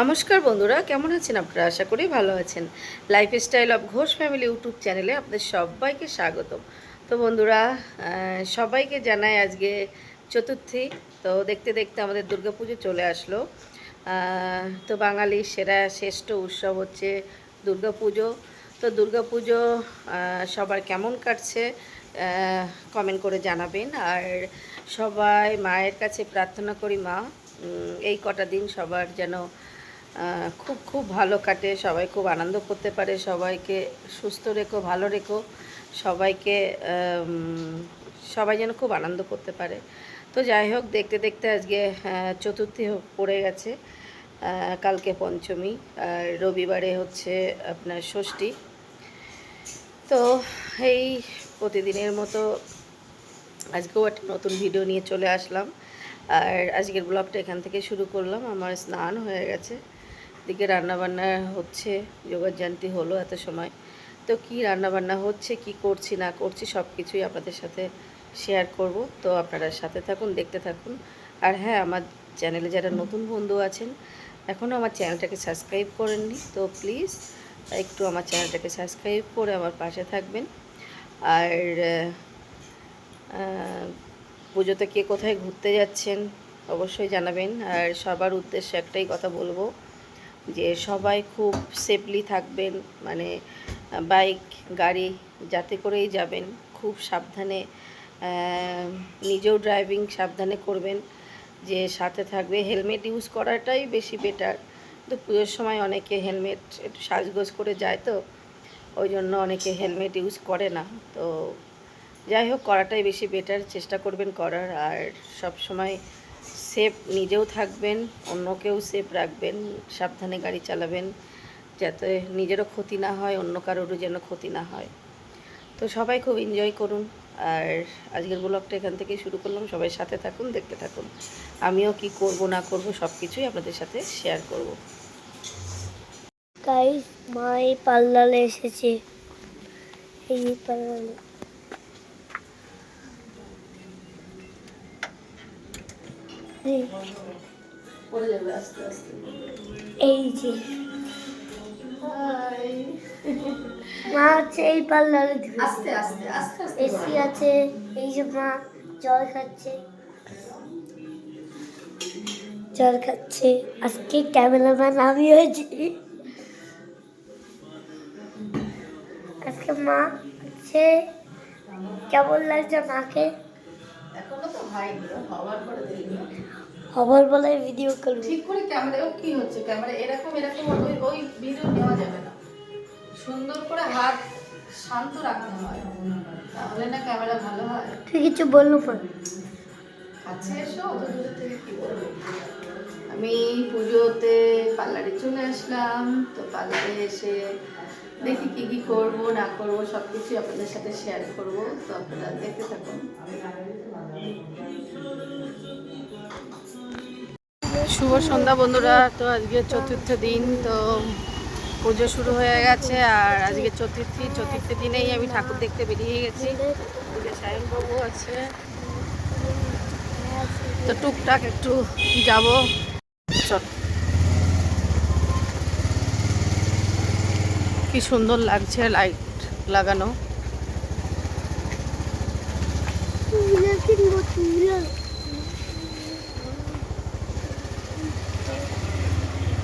নমস্কার বন্ধুরা, কেমন আছেন আপনারা? আশা করি ভালো আছেন। Lifestyle of Ghosh family YouTube চ্যানেলে আপনাদের সবাইকে স্বাগত তো বন্ধুরা সবাইকে জানাই আজকে চতুর্থী। তো দেখতে দেখতে আমাদের দুর্গাপুজো চলে আসলো। তো বাঙালির সেরা শ্রেষ্ঠ উৎসব হচ্ছে দুর্গাপুজো। তো দুর্গাপুজো সবার কেমন কাটছে কমেন্ট করে জানাবেন। আর সবাই মায়ের কাছে প্রার্থনা করি মা এই কটা দিন সবার যেন খুব খুব ভালো কাটে, সবাই খুব আনন্দ করতে পারে, সবাইকে সুস্থ রেখো, ভালো রেখো, সবাইকে সবাই যেন খুব আনন্দ করতে পারে। তো যাই হোক, দেখতে দেখতে আজকে চতুর্থী পড়ে গেছে কালকে পঞ্চমী, আর রবিবারে হচ্ছে আপনার ষষ্ঠী। তো এই প্রতিদিনের মতো আজকেও একটা নতুন ভিডিও নিয়ে চলে আসলাম, আর আজকের ব্লগটা এখান থেকে শুরু করলাম, আমার স্নান হয়ে গেছে। এদিকে রান্নাবান্না হচ্ছে যোগাযান্তি হলো এত সময়। তো কি রান্নাবান্না হচ্ছে, কি করছি, না করছি সব কিছুই আপনাদের সাথে শেয়ার করব। তো আপনারা সাথে থাকুন, দেখতে থাকুন। আর হ্যাঁ আমার চ্যানেলে যারা নতুন বন্ধু আছেন এখনও আমার চ্যানেলটাকে সাবস্ক্রাইব করেননি, তো প্লিজ একটু আমার চ্যানেলটাকে সাবস্ক্রাইব করে আমার পাশে থাকবেন। আর পুজোতে কে কোথায় ঘুরতে যাচ্ছেন অবশ্যই জানাবেন। আর সবার উদ্দেশ্যে একটাই কথা বলব যে সবাই খুব সেফলি থাকবেন মানে বাইক গাড়ি, যাতে করেই যাবেন, খুব সাবধানে নিজেও ড্রাইভিং সাবধানে করবেন, যে সাথে থাকবে। হেলমেট ইউজ করাটাই বেশি বেটার তো পুজোর সময় অনেকে হেলমেট একটু সাজগোজ করে যায় তো, ওই জন্য অনেকে হেলমেট ইউজ করে না। তো যাই হোক, করাটাই বেশি বেটার চেষ্টা করবেন করার। আর সব সময় সেফ নিজেও থাকবেন, অন্যকেও সেফ রাখবেন, সাবধানে গাড়ি চালাবেন, যাতে নিজেরও ক্ষতি না হয়, অন্য কারোরও যেন ক্ষতি না হয়। তো সবাই খুব এনজয় করুন। আর আজকের ব্লগটা এখান থেকেই শুরু করলাম। সবাই সাথে থাকুন, দেখতে থাকুন। আমিও কি করব, না করব সব কিছুই আপনাদের সাথে শেয়ার করব। গাইস মা এই পার্লারে এসেছে। এই পার্লারে পড়ে যাবে আস্তে আস্তে। এই যে। মা হচ্ছে এই পার্লারে আস্তে আস্তে আস্তে আস্তে। এসি আছে এই যে মা জল খাচ্ছে। জল খাচ্ছে। আজকে ক্যামেরাম্যান আমি হয়েছি। আজকে মা হচ্ছে কেমন লাগছে মাকে? এখনও তো হয়নি হওয়ার পরে দেখবে খবর বলে ভিডিও করবি। ঠিক করে ক্যামেরাও কি হচ্ছে? ক্যামেরা এরকম এরকম ওই ওই ভিডিও নেওয়া যাবে না। সুন্দর করে হাত শান্ত রাখতে হয়। তাহলে না ক্যামেরা ভালো হয়? তুই কিছু বলল পর। কাছে এসো অত দূরে থেকে কি বলব আমি পুজোতে পার্লারে চলে আসলাম তো পার্লারে এসে দেখি কি কি করব না করব সব কিছুই আপনাদের সাথে শেয়ার করব। তো আপনারা দেখতে থাকুন। শুভ সন্ধ্যা বন্ধুরা। তো আজকে চতুর্থ দিন, তো পুজো শুরু হয়ে গেছে আর আজকে চতুর্থী। চতুর্থ দিনেই আমি ঠাকুর দেখতে বেরিয়ে গেছি। সায়নবাবু আছে তো টুকটাক একটু যাব। চল। কি সুন্দর লাগছে লাইট লাগানো।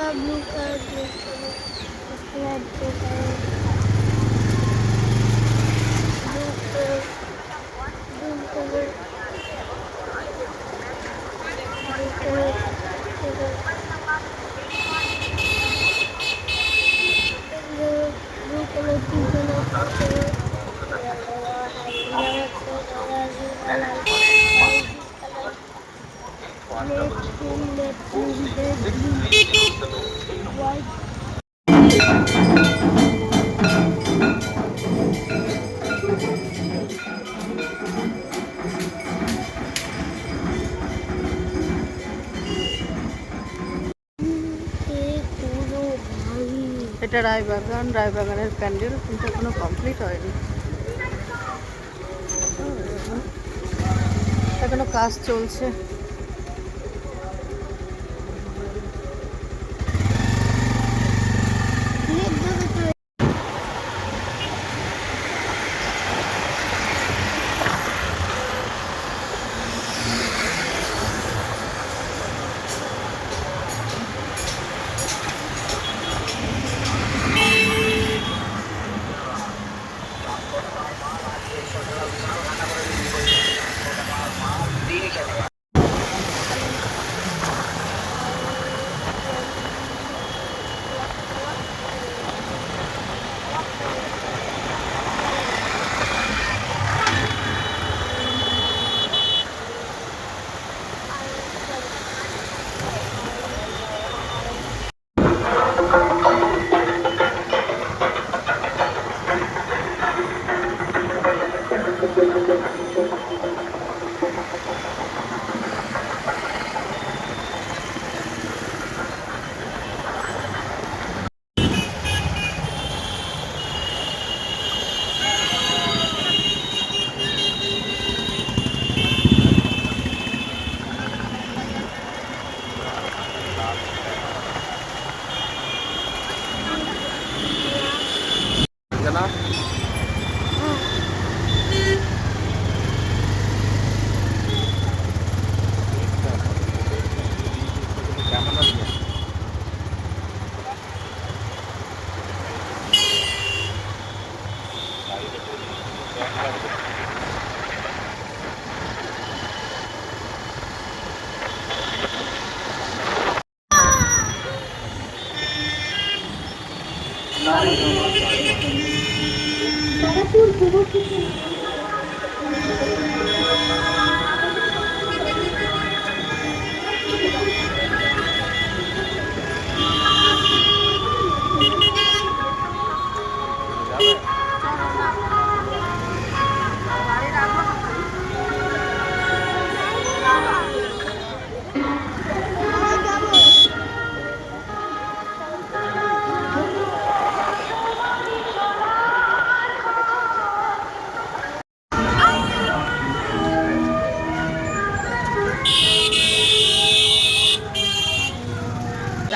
Green colour blue colour green colour red colour এটা রায়বাগান রায়বাগানের প্যান্ডেল কিন্তু এখনও কমপ্লিট হয়নি। এখনও কাজ চলছে। Yeah.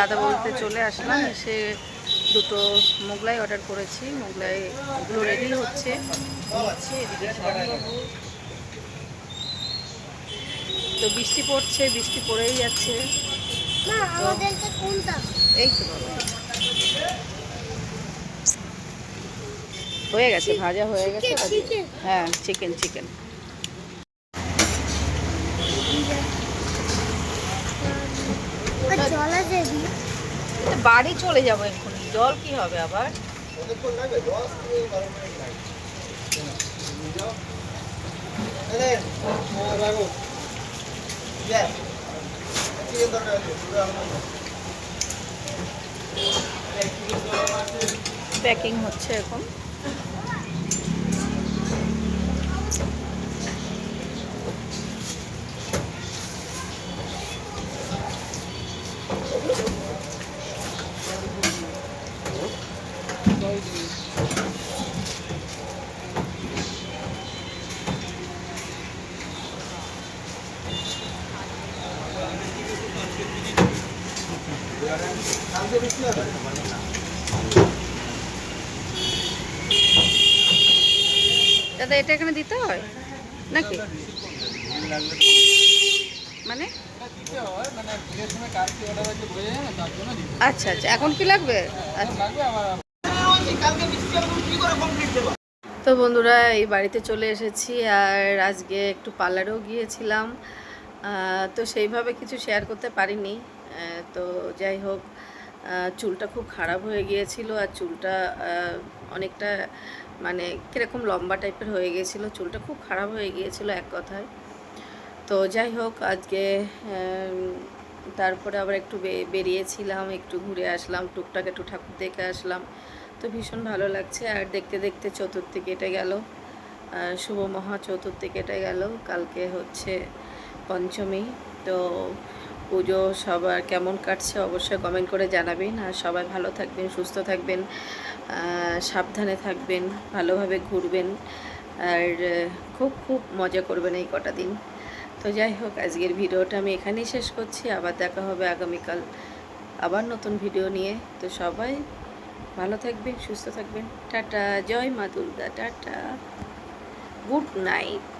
দাদা বলতে চলে আসলাম এসে দুটো মোগলাই অর্ডার করেছি। মোগলাই ওগুলো রেডি হচ্ছে। তো বৃষ্টি পড়ছে বৃষ্টি পড়েই যাচ্ছে। না এই তো হয়ে গেছে ভাজা হয়ে গেছে. হ্যাঁ চিকেন চিকেন জল আছে দি বাড়ি চলে যাব এক্ষুনি। জল কি হবে আবার? প্যাকিং হচ্ছে এখন। দাদা, এটা এখানে দিতে হয়? নাকি? মানে? আচ্ছা আচ্ছা। এখন কি লাগবে? আচ্ছা। তো বন্ধুরা, এই বাড়িতে চলে এসেছি আর আজকে একটু পার্লারেও গিয়েছিলাম। তো সেইভাবে কিছু শেয়ার করতে পারিনি। তো যাই হোক চুলটা খুব খারাপ হয়ে গিয়েছিল আর চুলটা অনেকটা মানে কীরকম লম্বা টাইপের হয়ে গিয়েছিল, চুলটা খুব খারাপ হয়ে গিয়েছিল এক কথায়। তো যাই হোক, আজকে তারপরে আবার একটু বেরিয়েছিলাম, একটু ঘুরে আসলাম, টুকটাক একটু ঠাকুর দেখে আসলাম। তো ভীষণ ভালো লাগছে আর দেখতে দেখতে চতুর্থী কেটে গেল শুভ মহা চতুর্থী কেটে গেল। কালকে হচ্ছে পঞ্চমী। তো পুজো, সবার কেমন কাটছে অবশ্যই কমেন্ট করে জানাবেন। আর সবাই ভালো থাকবেন, সুস্থ থাকবেন সাবধানে থাকবেন, ভালোভাবে ঘুরবেন। আর খুব খুব মজা করবেন এই কটা দিন। তো যাই হোক, আজকের ভিডিওটা আমি এখানেই শেষ করছি। আবার দেখা হবে আগামীকাল আবার নতুন ভিডিও নিয়ে। তো সবাই ভালো থাকবেন, সুস্থ থাকবেন। টাটা, জয় মা দুর্গা, টাটা। Good night.